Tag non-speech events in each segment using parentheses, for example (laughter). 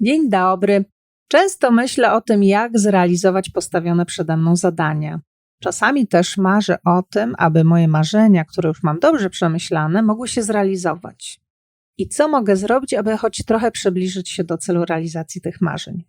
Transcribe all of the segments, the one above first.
Dzień dobry. Często myślę o tym, jak zrealizować postawione przede mną zadania. Czasami też marzę o tym, aby moje marzenia, które już mam dobrze przemyślane, mogły się zrealizować. I co mogę zrobić, aby choć trochę przybliżyć się do celu realizacji tych marzeń?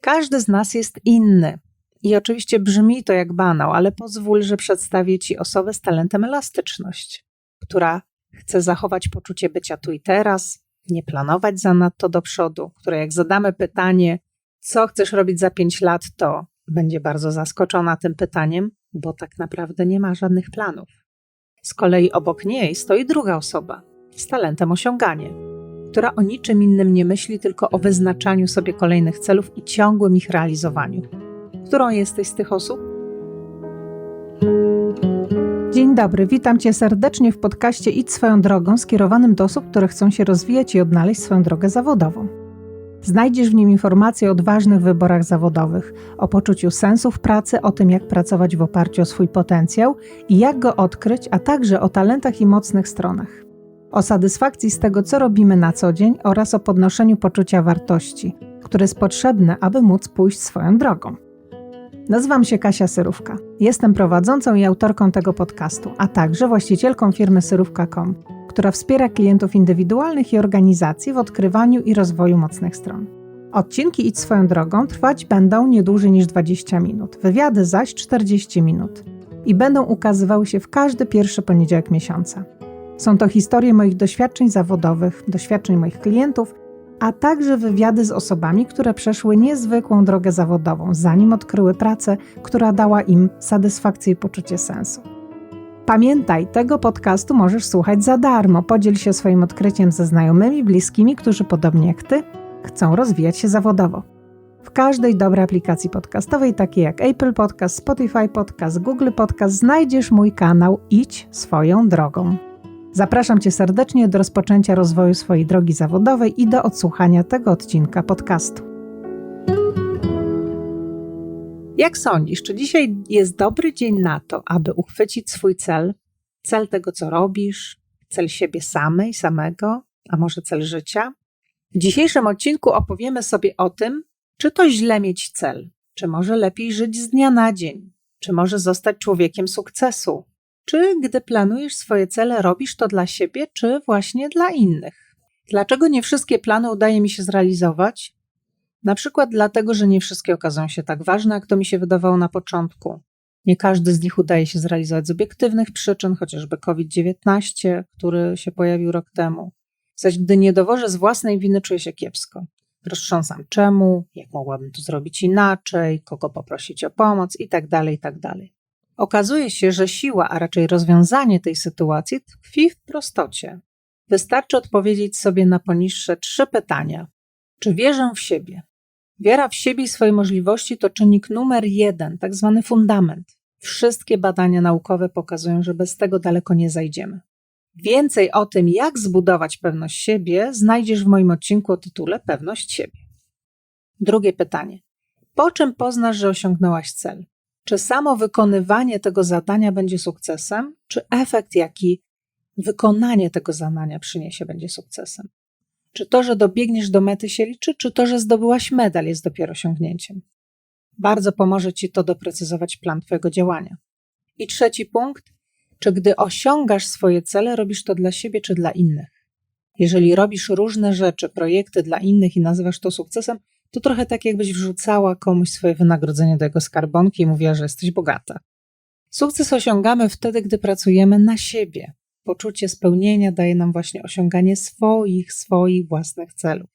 Każdy z nas jest inny. I oczywiście brzmi to jak banał, ale pozwól, że przedstawię Ci osobę z talentem elastyczność, która chce zachować poczucie bycia tu i teraz, nie planować zanadto do przodu, które jak zadamy pytanie, co chcesz robić za pięć lat, to będzie bardzo zaskoczona tym pytaniem, bo tak naprawdę nie ma żadnych planów. Z kolei obok niej stoi druga osoba z talentem osiąganie, która o niczym innym nie myśli, tylko o wyznaczaniu sobie kolejnych celów i ciągłym ich realizowaniu. Którą jesteś z tych osób? Dzień dobry, witam Cię serdecznie w podcaście Idź swoją drogą skierowanym do osób, które chcą się rozwijać i odnaleźć swoją drogę zawodową. Znajdziesz w nim informacje o ważnych wyborach zawodowych, o poczuciu sensu w pracy, o tym, jak pracować w oparciu o swój potencjał i jak go odkryć, a także o talentach i mocnych stronach. O satysfakcji z tego, co robimy na co dzień oraz o podnoszeniu poczucia wartości, które jest potrzebne, aby móc pójść swoją drogą. Nazywam się Kasia Syrówka. Jestem prowadzącą i autorką tego podcastu, a także właścicielką firmy Syrówka.com, która wspiera klientów indywidualnych i organizacji w odkrywaniu i rozwoju mocnych stron. Odcinki Idź swoją drogą trwać będą nie dłużej niż 20 minut, wywiady zaś 40 minut i będą ukazywały się w każdy pierwszy poniedziałek miesiąca. Są to historie moich doświadczeń zawodowych, doświadczeń moich klientów a także wywiady z osobami, które przeszły niezwykłą drogę zawodową, zanim odkryły pracę, która dała im satysfakcję i poczucie sensu. Pamiętaj, tego podcastu możesz słuchać za darmo. Podziel się swoim odkryciem ze znajomymi, bliskimi, którzy podobnie jak ty chcą rozwijać się zawodowo. W każdej dobrej aplikacji podcastowej, takiej jak Apple Podcast, Spotify Podcast, Google Podcast, znajdziesz mój kanał Idź swoją drogą. Zapraszam Cię serdecznie do rozpoczęcia rozwoju swojej drogi zawodowej i do odsłuchania tego odcinka podcastu. Jak sądzisz, czy dzisiaj jest dobry dzień na to, aby uchwycić swój cel, cel tego, co robisz, cel siebie samej, samego, a może cel życia? W dzisiejszym odcinku opowiemy sobie o tym, czy to źle mieć cel, czy może lepiej żyć z dnia na dzień, czy może zostać człowiekiem sukcesu, czy gdy planujesz swoje cele, robisz to dla siebie, czy właśnie dla innych? Dlaczego nie wszystkie plany udaje mi się zrealizować? Na przykład dlatego, że nie wszystkie okazują się tak ważne, jak to mi się wydawało na początku. Nie każdy z nich udaje się zrealizować z obiektywnych przyczyn, chociażby COVID-19, który się pojawił rok temu. Zaś gdy nie dowożę z własnej winy, czuję się kiepsko. Roztrząsam czemu, jak mogłabym to zrobić inaczej, kogo poprosić o pomoc itd., tak itd. Okazuje się, że siła, a raczej rozwiązanie tej sytuacji tkwi w prostocie. Wystarczy odpowiedzieć sobie na poniższe trzy pytania. Czy wierzę w siebie? Wiara w siebie i swoje możliwości to czynnik numer jeden, tak zwany fundament. Wszystkie badania naukowe pokazują, że bez tego daleko nie zajdziemy. Więcej o tym, jak zbudować pewność siebie, znajdziesz w moim odcinku o tytule Pewność siebie. Drugie pytanie. Po czym poznasz, że osiągnęłaś cel? Czy samo wykonywanie tego zadania będzie sukcesem, czy efekt, jaki wykonanie tego zadania przyniesie, będzie sukcesem? Czy to, że dobiegniesz do mety się liczy, czy to, że zdobyłaś medal jest dopiero osiągnięciem? Bardzo pomoże Ci to doprecyzować plan Twojego działania. I trzeci punkt, czy gdy osiągasz swoje cele, robisz to dla siebie czy dla innych? Jeżeli robisz różne rzeczy, projekty dla innych i nazywasz to sukcesem, to trochę tak, jakbyś wrzucała komuś swoje wynagrodzenie do jego skarbonki i mówiła, że jesteś bogata. Sukces osiągamy wtedy, gdy pracujemy na siebie. Poczucie spełnienia daje nam właśnie osiąganie swoich, swoich własnych celów.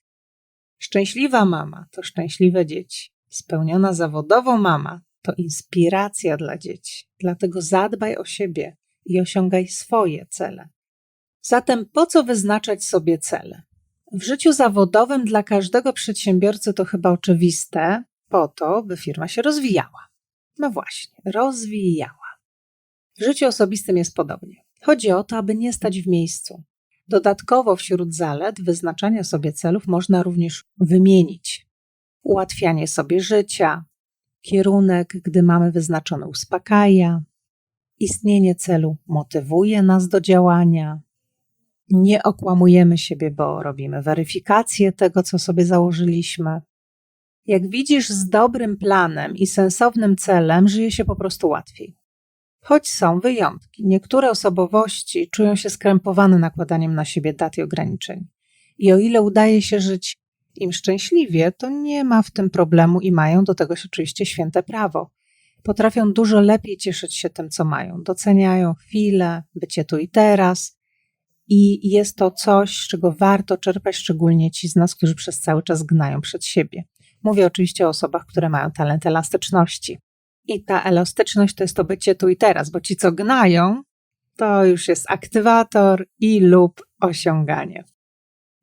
Szczęśliwa mama to szczęśliwe dzieci. Spełniona zawodowo mama to inspiracja dla dzieci. Dlatego zadbaj o siebie i osiągaj swoje cele. Zatem po co wyznaczać sobie cele? W życiu zawodowym dla każdego przedsiębiorcy to chyba oczywiste, po to, by firma się rozwijała. No właśnie, rozwijała. W życiu osobistym jest podobnie. Chodzi o to, aby nie stać w miejscu. Dodatkowo wśród zalet wyznaczania sobie celów można również wymienić ułatwianie sobie życia, kierunek, gdy mamy wyznaczony, uspokaja, istnienie celu motywuje nas do działania, Nie okłamujemy siebie, bo robimy weryfikację tego, co sobie założyliśmy. Jak widzisz, z dobrym planem i sensownym celem żyje się po prostu łatwiej. Choć są wyjątki. Niektóre osobowości czują się skrępowane nakładaniem na siebie dat i ograniczeń. I o ile udaje się żyć im szczęśliwie, to nie ma w tym problemu i mają do tego oczywiście święte prawo. Potrafią dużo lepiej cieszyć się tym, co mają. Doceniają chwilę, bycie tu i teraz. I jest to coś, z czego warto czerpać, szczególnie ci z nas, którzy przez cały czas gnają przed siebie. Mówię oczywiście o osobach, które mają talent elastyczności. I ta elastyczność to jest to bycie tu i teraz, bo ci, co gnają, to już jest aktywator i lub osiąganie.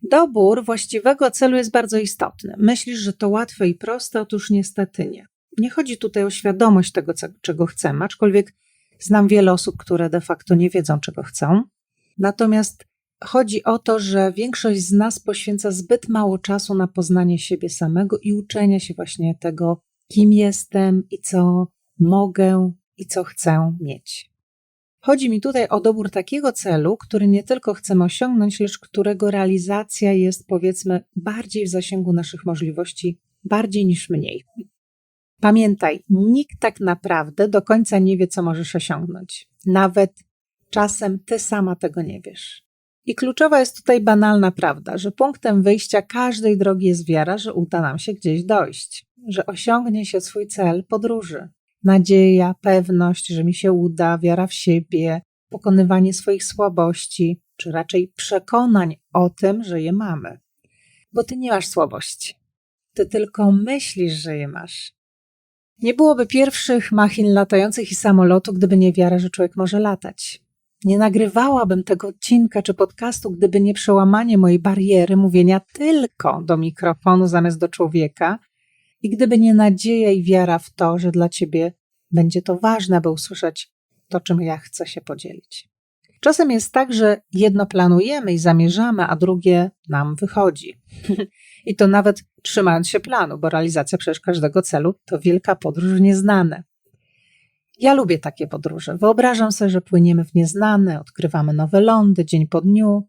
Dobór właściwego celu jest bardzo istotny. Myślisz, że to łatwe i proste? Otóż niestety nie. Nie chodzi tutaj o świadomość tego, czego chcemy, aczkolwiek znam wiele osób, które de facto nie wiedzą, czego chcą. Natomiast chodzi o to, że większość z nas poświęca zbyt mało czasu na poznanie siebie samego i uczenia się właśnie tego, kim jestem i co mogę i co chcę mieć. Chodzi mi tutaj o dobór takiego celu, który nie tylko chcemy osiągnąć, lecz którego realizacja jest, powiedzmy, bardziej w zasięgu naszych możliwości, bardziej niż mniej. Pamiętaj, nikt tak naprawdę do końca nie wie, co możesz osiągnąć. Nawet czasem ty sama tego nie wiesz. I kluczowa jest tutaj banalna prawda, że punktem wyjścia każdej drogi jest wiara, że uda nam się gdzieś dojść, że osiągnie się swój cel podróży. Nadzieja, pewność, że mi się uda, wiara w siebie, pokonywanie swoich słabości, czy raczej przekonań o tym, że je mamy. Bo ty nie masz słabości. Ty tylko myślisz, że je masz. Nie byłoby pierwszych machin latających i samolotu, gdyby nie wiara, że człowiek może latać. Nie nagrywałabym tego odcinka czy podcastu, gdyby nie przełamanie mojej bariery mówienia tylko do mikrofonu zamiast do człowieka i gdyby nie nadzieja i wiara w to, że dla ciebie będzie to ważne, by usłyszeć to, czym ja chcę się podzielić. Czasem jest tak, że jedno planujemy i zamierzamy, a drugie nam wychodzi. (laughs) I to nawet trzymając się planu, bo realizacja przecież każdego celu to wielka podróż w nieznane. Ja lubię takie podróże. Wyobrażam sobie, że płyniemy w nieznane, odkrywamy nowe lądy dzień po dniu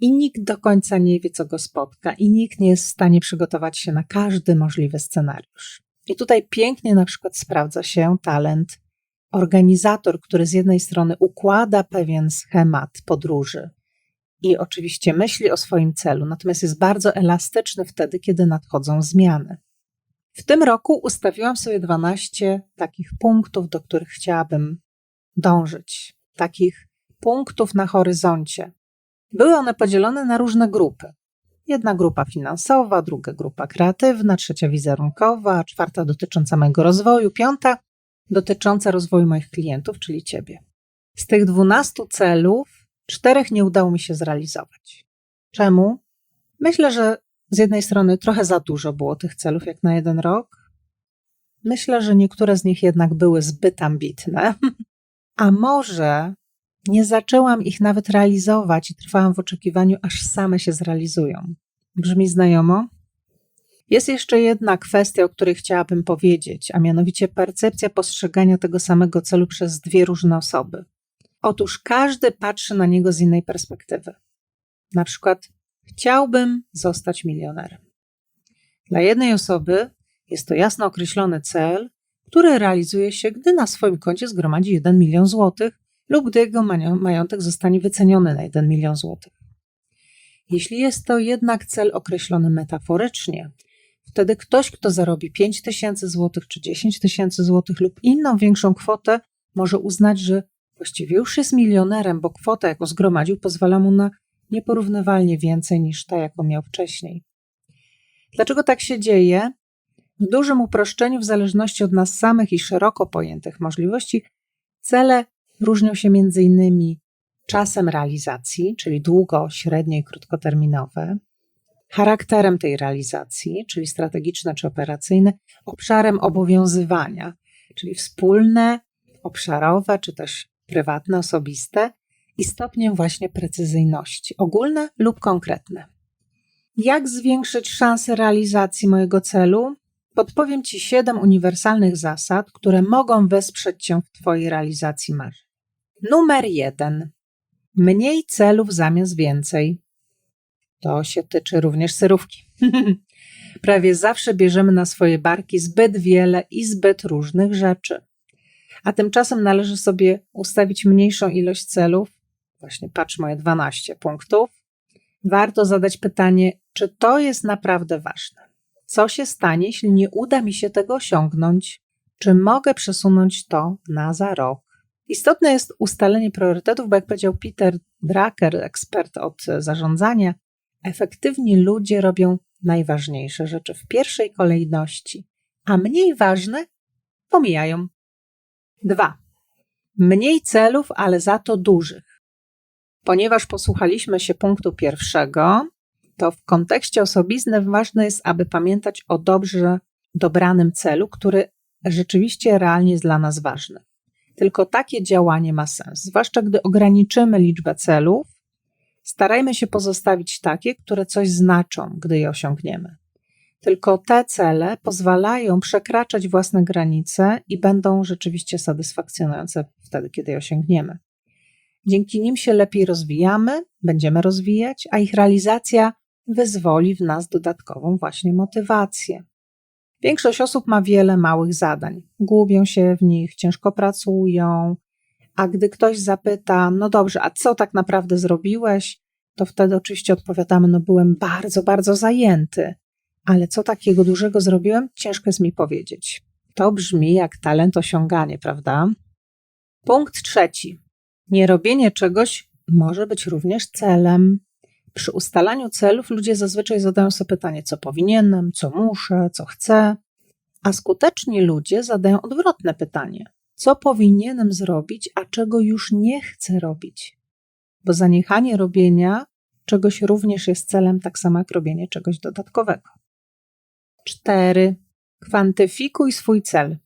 i nikt do końca nie wie, co go spotka, i nikt nie jest w stanie przygotować się na każdy możliwy scenariusz. I tutaj pięknie na przykład sprawdza się talent organizator, który z jednej strony układa pewien schemat podróży i oczywiście myśli o swoim celu, natomiast jest bardzo elastyczny wtedy, kiedy nadchodzą zmiany. W tym roku ustawiłam sobie 12 takich punktów, do których chciałabym dążyć, takich punktów na horyzoncie. Były one podzielone na różne grupy. Jedna grupa finansowa, druga grupa kreatywna, trzecia wizerunkowa, czwarta dotycząca mojego rozwoju, piąta dotycząca rozwoju moich klientów, czyli ciebie. Z tych 12 celów, czterech nie udało mi się zrealizować. Czemu? Myślę, że z jednej strony trochę za dużo było tych celów jak na jeden rok. Myślę, że niektóre z nich jednak były zbyt ambitne. (laughs) A może nie zaczęłam ich nawet realizować i trwałam w oczekiwaniu, aż same się zrealizują. Brzmi znajomo? Jest jeszcze jedna kwestia, o której chciałabym powiedzieć, a mianowicie percepcja postrzegania tego samego celu przez dwie różne osoby. Otóż każdy patrzy na niego z innej perspektywy. Na przykład, chciałbym zostać milionerem. Dla jednej osoby jest to jasno określony cel, który realizuje się, gdy na swoim koncie zgromadzi 1 milion złotych lub gdy jego majątek zostanie wyceniony na 1 milion złotych. Jeśli jest to jednak cel określony metaforycznie, wtedy ktoś, kto zarobi 5 tysięcy złotych czy 10 tysięcy złotych lub inną większą kwotę, może uznać, że właściwie już jest milionerem, bo kwota, jaką zgromadził, pozwala mu na nieporównywalnie więcej niż ta, jaką miał wcześniej. Dlaczego tak się dzieje? W dużym uproszczeniu, w zależności od nas samych i szeroko pojętych możliwości, cele różnią się między innymi czasem realizacji, czyli długo, średnio i krótkoterminowe, charakterem tej realizacji, czyli strategiczne czy operacyjne, obszarem obowiązywania, czyli wspólne, obszarowe czy też prywatne, osobiste i stopniem właśnie precyzyjności, ogólne lub konkretne. Jak zwiększyć szanse realizacji mojego celu? Podpowiem Ci siedem uniwersalnych zasad, które mogą wesprzeć Cię w Twojej realizacji marzeń. Numer jeden. Mniej celów zamiast więcej. To się tyczy również serówki. (laughs) Prawie zawsze bierzemy na swoje barki zbyt wiele i zbyt różnych rzeczy. A tymczasem należy sobie ustawić mniejszą ilość celów. Właśnie patrz moje 12 punktów. Warto zadać pytanie, czy to jest naprawdę ważne? Co się stanie, jeśli nie uda mi się tego osiągnąć? Czy mogę przesunąć to na za rok? Istotne jest ustalenie priorytetów, bo jak powiedział Peter Drucker, ekspert od zarządzania, efektywni ludzie robią najważniejsze rzeczy w pierwszej kolejności, a mniej ważne pomijają. Dwa. Mniej celów, ale za to dużych. Ponieważ posłuchaliśmy się punktu pierwszego, to w kontekście osobizny ważne jest, aby pamiętać o dobrze dobranym celu, który rzeczywiście realnie jest dla nas ważny. Tylko takie działanie ma sens, zwłaszcza gdy ograniczymy liczbę celów, starajmy się pozostawić takie, które coś znaczą, gdy je osiągniemy. Tylko te cele pozwalają przekraczać własne granice i będą rzeczywiście satysfakcjonujące wtedy, kiedy je osiągniemy. Dzięki nim się lepiej rozwijamy, będziemy rozwijać, a ich realizacja wyzwoli w nas dodatkową właśnie motywację. Większość osób ma wiele małych zadań, gubią się w nich, ciężko pracują, a gdy ktoś zapyta, no dobrze, a co tak naprawdę zrobiłeś, to wtedy oczywiście odpowiadamy, no byłem bardzo, bardzo zajęty, ale co takiego dużego zrobiłem, ciężko jest mi powiedzieć. To brzmi jak talent osiąganie, prawda? Punkt trzeci. Nierobienie czegoś może być również celem. Przy ustalaniu celów ludzie zazwyczaj zadają sobie pytanie, co powinienem, co muszę, co chcę, a skuteczni ludzie zadają odwrotne pytanie: co powinienem zrobić, a czego już nie chcę robić? Bo zaniechanie robienia czegoś również jest celem, tak samo jak robienie czegoś dodatkowego. 4. Kwantyfikuj swój cel.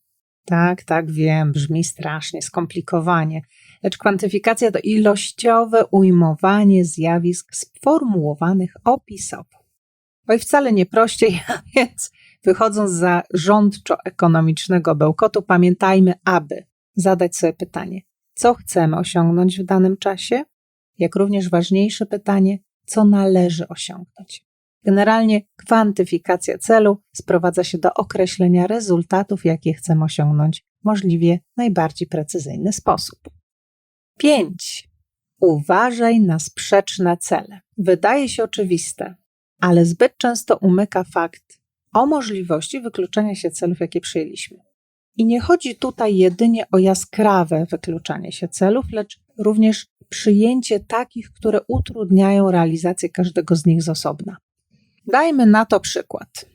Tak, tak, wiem, brzmi strasznie, skomplikowanie, lecz kwantyfikacja to ilościowe ujmowanie zjawisk sformułowanych opisowo. Oj, wcale nie prościej, (laughs) a więc wychodząc za rządczo-ekonomicznego bełkotu, pamiętajmy, aby zadać sobie pytanie, co chcemy osiągnąć w danym czasie, jak również ważniejsze pytanie, co należy osiągnąć. Generalnie kwantyfikacja celu sprowadza się do określenia rezultatów, jakie chcemy osiągnąć w możliwie najbardziej precyzyjny sposób. 5. Uważaj na sprzeczne cele. Wydaje się oczywiste, ale zbyt często umyka fakt o możliwości wykluczenia się celów, jakie przyjęliśmy. I nie chodzi tutaj jedynie o jaskrawe wykluczanie się celów, lecz również przyjęcie takich, które utrudniają realizację każdego z nich z osobna. Dajmy na to przykład.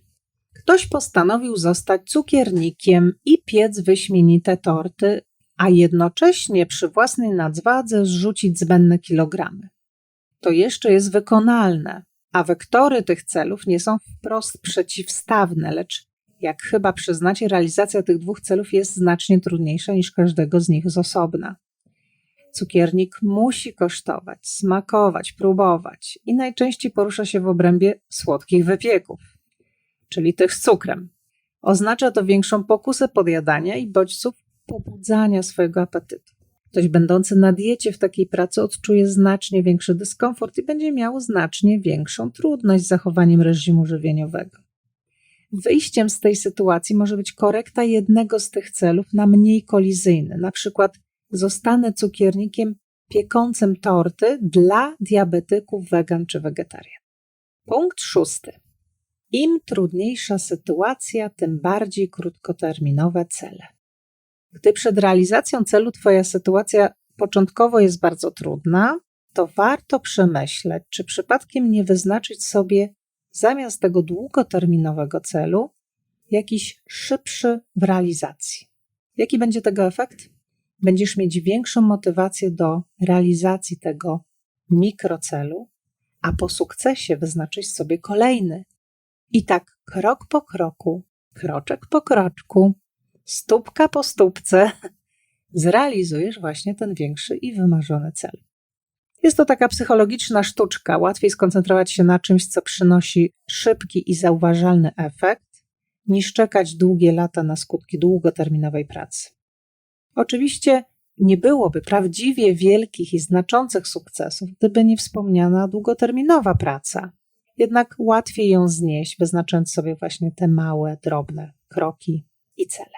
Ktoś postanowił zostać cukiernikiem i piec wyśmienite torty, a jednocześnie przy własnej nadzwadze zrzucić zbędne kilogramy. To jeszcze jest wykonalne, a wektory tych celów nie są wprost przeciwstawne, lecz jak chyba przyznacie, realizacja tych dwóch celów jest znacznie trudniejsza niż każdego z nich z osobna. Cukiernik musi kosztować, smakować, próbować i najczęściej porusza się w obrębie słodkich wypieków, czyli tych z cukrem. Oznacza to większą pokusę podjadania i bodźców pobudzania swojego apetytu. Ktoś będący na diecie w takiej pracy odczuje znacznie większy dyskomfort i będzie miał znacznie większą trudność z zachowaniem reżimu żywieniowego. Wyjściem z tej sytuacji może być korekta jednego z tych celów na mniej kolizyjny, na przykład zostanę cukiernikiem piekącym torty dla diabetyków wegan czy wegetarian. Punkt szósty. Im trudniejsza sytuacja, tym bardziej krótkoterminowe cele. Gdy przed realizacją celu Twoja sytuacja początkowo jest bardzo trudna, to warto przemyśleć, czy przypadkiem nie wyznaczyć sobie zamiast tego długoterminowego celu jakiś szybszy w realizacji. Jaki będzie tego efekt? Będziesz mieć większą motywację do realizacji tego mikrocelu, a po sukcesie wyznaczyć sobie kolejny. I tak krok po kroku, kroczek po kroczku, stópka po stópce (laughs) zrealizujesz właśnie ten większy i wymarzony cel. Jest to taka psychologiczna sztuczka. Łatwiej skoncentrować się na czymś, co przynosi szybki i zauważalny efekt, niż czekać długie lata na skutki długoterminowej pracy. Oczywiście nie byłoby prawdziwie wielkich i znaczących sukcesów, gdyby nie wspomniana długoterminowa praca. Jednak łatwiej ją znieść, wyznaczając sobie właśnie te małe, drobne kroki i cele.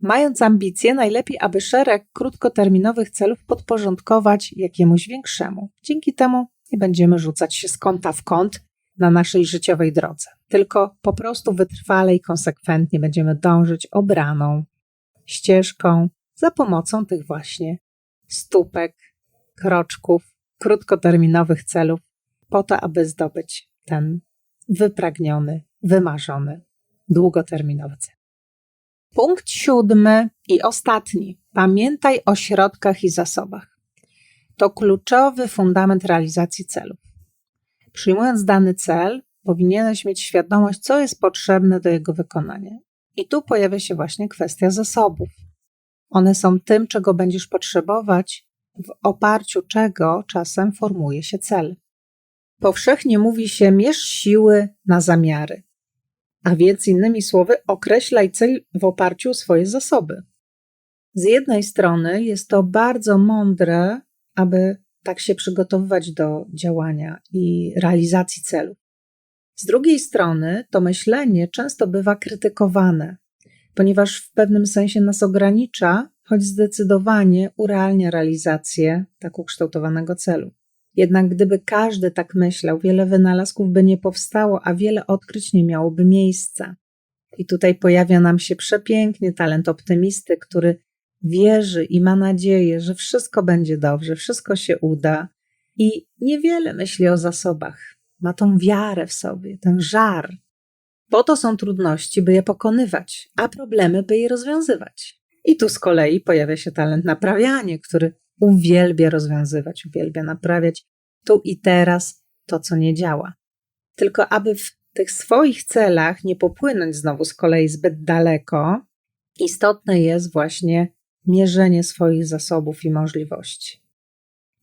Mając ambicje, najlepiej, aby szereg krótkoterminowych celów podporządkować jakiemuś większemu. Dzięki temu nie będziemy rzucać się z kąta w kąt na naszej życiowej drodze, tylko po prostu wytrwale i konsekwentnie będziemy dążyć obraną ścieżką za pomocą tych właśnie stópek, kroczków, krótkoterminowych celów, po to, aby zdobyć ten wypragniony, wymarzony, długoterminowy cel. Punkt siódmy i ostatni. Pamiętaj o środkach i zasobach. To kluczowy fundament realizacji celów. Przyjmując dany cel, powinieneś mieć świadomość, co jest potrzebne do jego wykonania. I tu pojawia się właśnie kwestia zasobów. One są tym, czego będziesz potrzebować, w oparciu czego czasem formuje się cel. Powszechnie mówi się: mierz siły na zamiary, a więc innymi słowy, określaj cel w oparciu o swoje zasoby. Z jednej strony jest to bardzo mądre, aby tak się przygotowywać do działania i realizacji celu. Z drugiej strony to myślenie często bywa krytykowane, ponieważ w pewnym sensie nas ogranicza, choć zdecydowanie urealnia realizację tak ukształtowanego celu. Jednak gdyby każdy tak myślał, wiele wynalazków by nie powstało, a wiele odkryć nie miałoby miejsca. I tutaj pojawia nam się przepiękny talent optymisty, który wierzy i ma nadzieję, że wszystko będzie dobrze, wszystko się uda i niewiele myśli o zasobach. Ma tą wiarę w sobie, ten żar. Po to są trudności, by je pokonywać, a problemy, by je rozwiązywać. I tu z kolei pojawia się talent naprawiania, który uwielbia rozwiązywać, uwielbia naprawiać tu i teraz to, co nie działa. Tylko aby w tych swoich celach nie popłynąć znowu z kolei zbyt daleko, istotne jest właśnie mierzenie swoich zasobów i możliwości.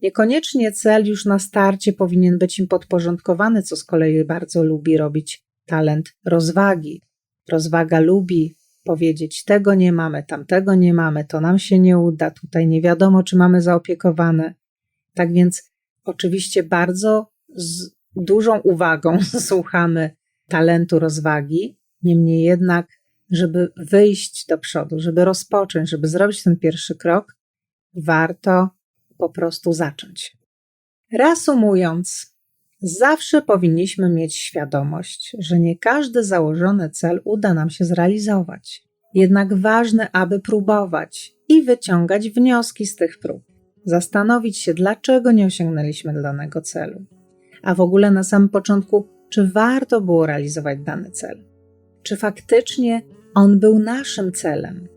Niekoniecznie cel już na starcie powinien być im podporządkowany, co z kolei bardzo lubi robić talent rozwagi. Rozwaga lubi powiedzieć: Tego nie mamy, tamtego nie mamy, to nam się nie uda, tutaj nie wiadomo, czy mamy zaopiekowane. Tak więc, oczywiście, bardzo z dużą uwagą (laughs) słuchamy talentu rozwagi, niemniej jednak, żeby wyjść do przodu, żeby rozpocząć, żeby zrobić ten pierwszy krok, warto po prostu zacząć. Reasumując, zawsze powinniśmy mieć świadomość, że nie każdy założony cel uda nam się zrealizować. Jednak ważne, aby próbować i wyciągać wnioski z tych prób. Zastanowić się, dlaczego nie osiągnęliśmy danego celu. A w ogóle na samym początku, czy warto było realizować dany cel? Czy faktycznie on był naszym celem?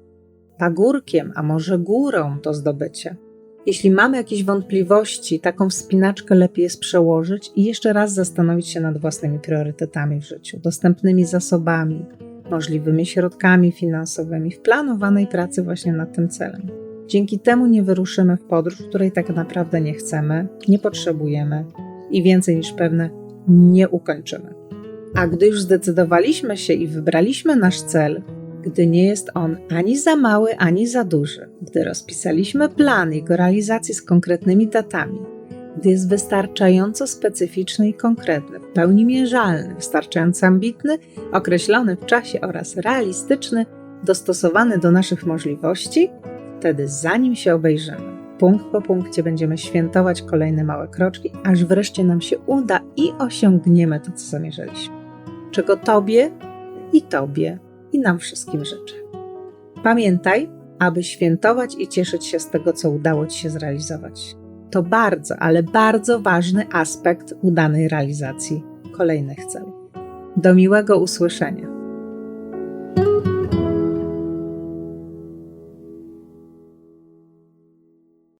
Pagórkiem, a może górą do zdobycia? Jeśli mamy jakieś wątpliwości, taką wspinaczkę lepiej jest przełożyć i jeszcze raz zastanowić się nad własnymi priorytetami w życiu, dostępnymi zasobami, możliwymi środkami finansowymi w planowanej pracy właśnie nad tym celem. Dzięki temu nie wyruszymy w podróż, której tak naprawdę nie chcemy, nie potrzebujemy i więcej niż pewne nie ukończymy. A gdy już zdecydowaliśmy się i wybraliśmy nasz cel, gdy nie jest on ani za mały, ani za duży, gdy rozpisaliśmy plan jego realizacji z konkretnymi datami, gdy jest wystarczająco specyficzny i konkretny, w pełni mierzalny, wystarczająco ambitny, określony w czasie oraz realistyczny, dostosowany do naszych możliwości, wtedy zanim się obejrzymy, punkt po punkcie będziemy świętować kolejne małe kroczki, aż wreszcie nam się uda i osiągniemy to, co zamierzaliśmy. Czego Tobie i Tobie i nam wszystkim życzę. Pamiętaj, aby świętować i cieszyć się z tego, co udało Ci się zrealizować. To bardzo, ale bardzo ważny aspekt udanej realizacji kolejnych celów. Do miłego usłyszenia.